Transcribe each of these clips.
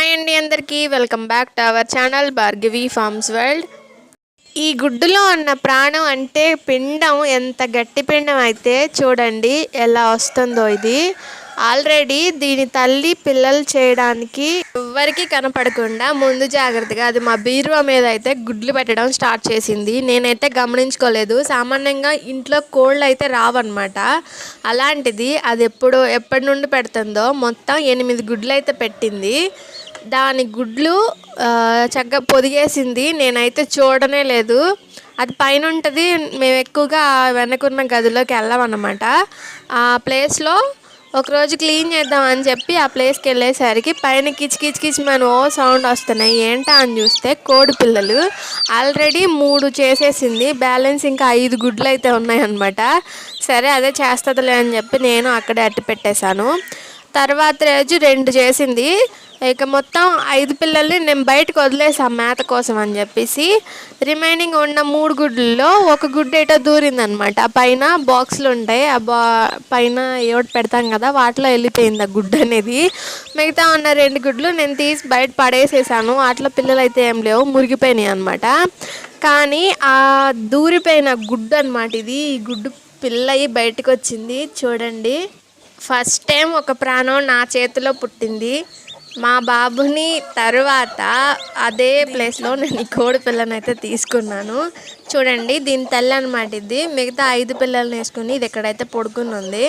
Hi అండి అందరికీ. Welcome back to our channel Bhargavi farms world. ఈ గుడ్డులో ఉన్న ప్రాణం అంటే పిండం. ఎంత గట్టి పిండం అయితే చూడండి ఎలా వస్తుందో ఇది. ఆల్రెడీ దీని తల్లి పిల్లలు చేయడానికి ఎవ్వరికి కనపడకుండా ముందు జాగ్రత్తగా అది మా బీరువా మీద అయితే గుడ్లు పెట్టడం స్టార్ట్ చేసింది. నేనైతే గమనించుకోలేదు. సామాన్యంగా ఇంట్లో కోళ్ళు అయితే రావన్నమాట. అలాంటిది అది ఎప్పుడు ఎప్పటి నుండి పెడుతుందో మొత్తం ఎనిమిది గుడ్లు అయితే పెట్టింది. దాని గుడ్లు చక్కగా పొదిగేసింది. నేనైతే చూడనే లేదు. అది పైన ఉంటుంది మేము ఎక్కువగా వెనకున్న గదిలోకి వెళ్ళామన్నమాట. ఆ ప్లేస్లో ఒకరోజు క్లీన్ చేద్దాం అని చెప్పి ఆ ప్లేస్కి వెళ్ళేసరికి పైన కిచ్ కిచ్ కిచ్ మన ఓ సౌండ్ వస్తున్నాయి. ఏంటా అని చూస్తే కోడి పిల్లలు. ఆల్రెడీ మూడు చేసేసింది. బ్యాలెన్స్ ఇంకా ఐదు గుడ్లు అయితే ఉన్నాయన్నమాట. సరే అదే చేస్తుందిలే అని చెప్పి నేను అక్కడే అట్టి పెట్టేశాను. తర్వాత రోజు రెండు చేసింది. ఇక మొత్తం ఐదు పిల్లల్ని నేను బయటకు వదిలేసాను మేత కోసం అని చెప్పేసి. రిమైనింగ్ ఉన్న మూడు గుడ్లలో ఒక గుడ్డ ఏటో దూరిందనమాట. ఆ పైన బాక్సులు ఉంటాయి. ఆ బా పైన ఏవటి పెడతాం కదా వాటిలో వెళ్ళిపోయింది ఆ గుడ్డ అనేది. మిగతా ఉన్న రెండు గుడ్లు నేను తీసి బయట పడేసేసాను. వాటిలో పిల్లలు అయితే ఏం లేవు మురిగిపోయినాయి అనమాట కానీ ఆ దూరిపోయిన గుడ్డు అనమాట ఇది. ఈ గుడ్డు పిల్ల బయటకు వచ్చింది. చూడండి. ఫస్ట్ టైం ఒక ప్రాణం నా చేతిలో పుట్టింది. మా బాబుని తర్వాత అదే ప్లేస్లో నేను ఈ కోడి పిల్లని అయితే తీసుకున్నాను. చూడండి దీని తల్లి అనమాట ఇది. మిగతా ఐదు పిల్లల్ని వేసుకుని ఇది ఎక్కడైతే పడుకుని ఉంది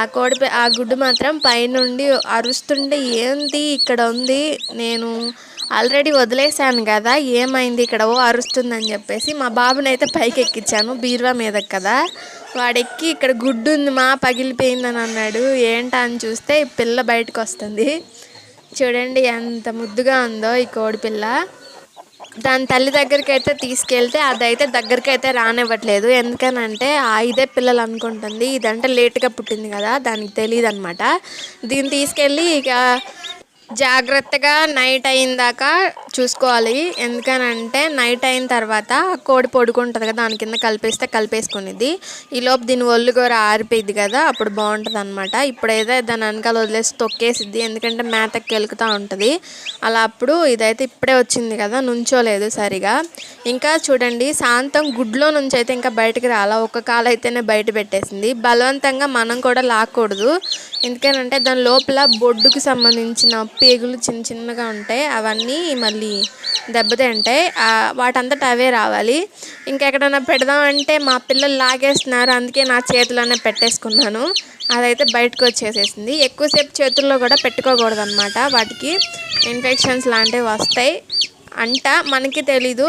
ఆ కోడి ఆ గుడ్డు మాత్రం పైనుండి అరుస్తుంటే ఏంది ఇక్కడ ఉంది? నేను ఆల్రెడీ వదిలేసాను కదా ఏమైంది ఇక్కడ? ఓ అరుస్తుందని చెప్పేసి మా బాబునైతే పైకి ఎక్కించాను బీరువా మీద కదా. వాడెక్కి ఇక్కడ గుడ్డు ఉంది మా పగిలిపోయిందని అన్నాడు. ఏంటా అని చూస్తే పిల్ల బయటకు వస్తుంది చూడండి ఎంత ముద్దుగా ఉందో ఈ కోడి పిల్ల. దాని తల్లి దగ్గరికి అయితే తీసుకెళ్తే అదైతే దగ్గరికి అయితే రానివ్వట్లేదు. ఎందుకనంటే ఆ ఇదే పిల్లలు అనుకుంటుంది. ఇదంటే లేట్గా పుట్టింది కదా దానికి తెలియదు అనమాట దీన్ని తీసుకెళ్ళి ఇక జాగ్రత్తగా నైట్ అయిన దాకా చూసుకోవాలి. ఎందుకనంటే నైట్ అయిన తర్వాత కోడి పొడుకుంటుంది కదా దాని కింద కలిపేస్తే కలిపేసుకునేది. ఈ లోపు దీని ఒళ్ళు కూర ఆరిపోయింది కదా అప్పుడు బాగుంటుంది అనమాట ఇప్పుడైతే దాని వెనకాల వదిలేసి తొక్కేసిద్ది ఎందుకంటే మేతకి కెలుకుతూ ఉంటుంది. అలా అప్పుడు ఇదైతే ఇప్పుడే వచ్చింది కదా నుంచోలేదు సరిగా. ఇంకా చూడండి శాంతం గుడ్లో నుంచి అయితే ఇంకా బయటకు రాలా. ఒక కాలు అయితేనే బయట పెట్టేసింది. బలవంతంగా మనం కూడా లాక్కూడదు. ఎందుకనంటే దాని లోపల బొడ్డుకు సంబంధించిన పేగులు చిన్న చిన్నగా ఉంటాయి. అవన్నీ మళ్ళీ దెబ్బతింటాయి. వాటంతట అవే రావాలి. ఇంకెక్కడైనా పెడదామంటే మా పిల్లలు లాగేస్తున్నారు. అందుకే నా చేతిలోనే పెట్టేసుకున్నాను. అదైతే బయటకు వచ్చేసేసింది. ఎక్కువసేపు చేతుల్లో కూడా పెట్టుకోకూడదు అనమాట వాటికి ఇన్ఫెక్షన్స్ లాంటివి వస్తాయి. అంట మనకి తెలీదు.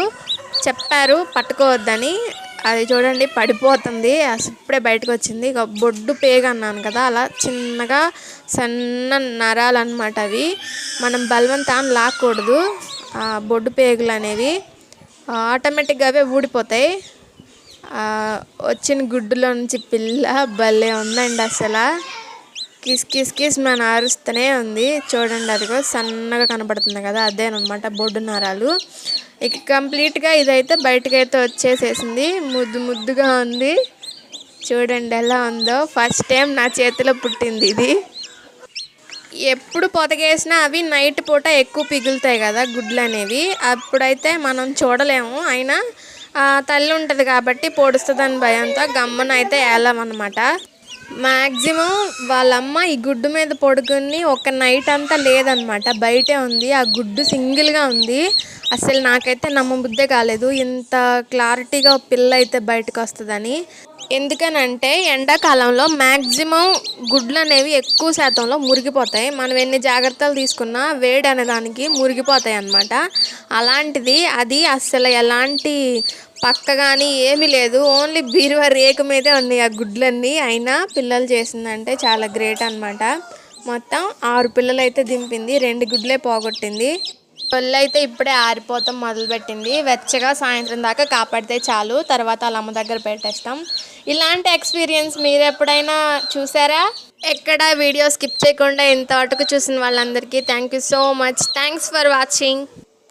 చెప్పారు పట్టుకోవద్దని. అది చూడండి పడిపోతుంది. అసలు ఇప్పుడే బయటకు వచ్చింది ఇక బొడ్డు పేగ అన్నాను కదా అలా చిన్నగా సన్న నరాలు అనమాట అవి. మనం బలవంతాన్ని లాక్కూడదు. ఆ బొడ్డు పేగులు అనేవి ఆటోమేటిక్గా అవే ఊడిపోతాయి. వచ్చిన గుడ్డులో నుంచి పిల్ల భలే ఉందండి అసలు. కిస్ కిస్ కిస్ మన అరుస్తూనే ఉంది. చూడండి అదిగో సన్నగా కనబడుతుంది కదా అదేనమాట బొడ్డు నరాలు. ఇక కంప్లీట్గా ఇదైతే బయటకైతే వచ్చేసేసింది. ముద్దు ముద్దుగా ఉంది. చూడండి ఎలా ఉందో. ఫస్ట్ టైం నా చేతిలో పుట్టింది ఇది. ఎప్పుడు పొతగేసినా అవి నైట్ పూట ఎక్కువ పిగులుతాయి కదా గుడ్లు అనేవి. అప్పుడైతే మనం చూడలేము. అయినా తల్లి ఉంటుంది కాబట్టి పొడుస్తుందని భయంతో గమ్మనైతే వెళ్ళామన్నమాట మ్యాక్సిమం వాళ్ళమ్మ ఈ గుడ్డు మీద పడుకుని ఒక నైట్ అంతా లేదనమాట. బయటే ఉంది. ఆ గుడ్డు సింగిల్గా ఉంది. అసలు నాకైతే నమ్మబుద్దే కాలేదు. ఇంత క్లారిటీగా పిల్ల అయితే బయటకు వస్తుందని. ఎందుకనంటే ఎండాకాలంలో మ్యాక్సిమం గుడ్లు అనేవి ఎక్కువ శాతంలో మురిగిపోతాయి. మనం ఎన్ని జాగ్రత్తలు తీసుకున్నా వేడి అనేదానికి మురిగిపోతాయి అన్నమాట. అలాంటిది అది అస్సలు ఎలాంటి పక్క కానీ ఏమీ లేదు. ఓన్లీ బీరువా రేకు మీదే ఉన్నాయి ఆ గుడ్లన్నీ. అయినా పిల్లలు చేసిందంటే చాలా గ్రేట్ అనమాట మొత్తం ఆరు పిల్లలు అయితే దింపింది. రెండు గుడ్లే పోగొట్టింది. ఒళ్ళు అయితే ఇప్పుడే ఆరిపోతాం మొదలుపెట్టింది. వెచ్చగా సాయంత్రం దాకా కాపాడితే చాలు. తర్వాత వాళ్ళ అమ్మ దగ్గర పెట్టేస్తాం. ఇలాంటి ఎక్స్పీరియన్స్ మీరు ఎప్పుడైనా చూసారా? ఎక్కడ వీడియో స్కిప్ చేయకుండా ఇంతవరకు చూసిన వాళ్ళందరికీ thank you so much. Thanks for watching.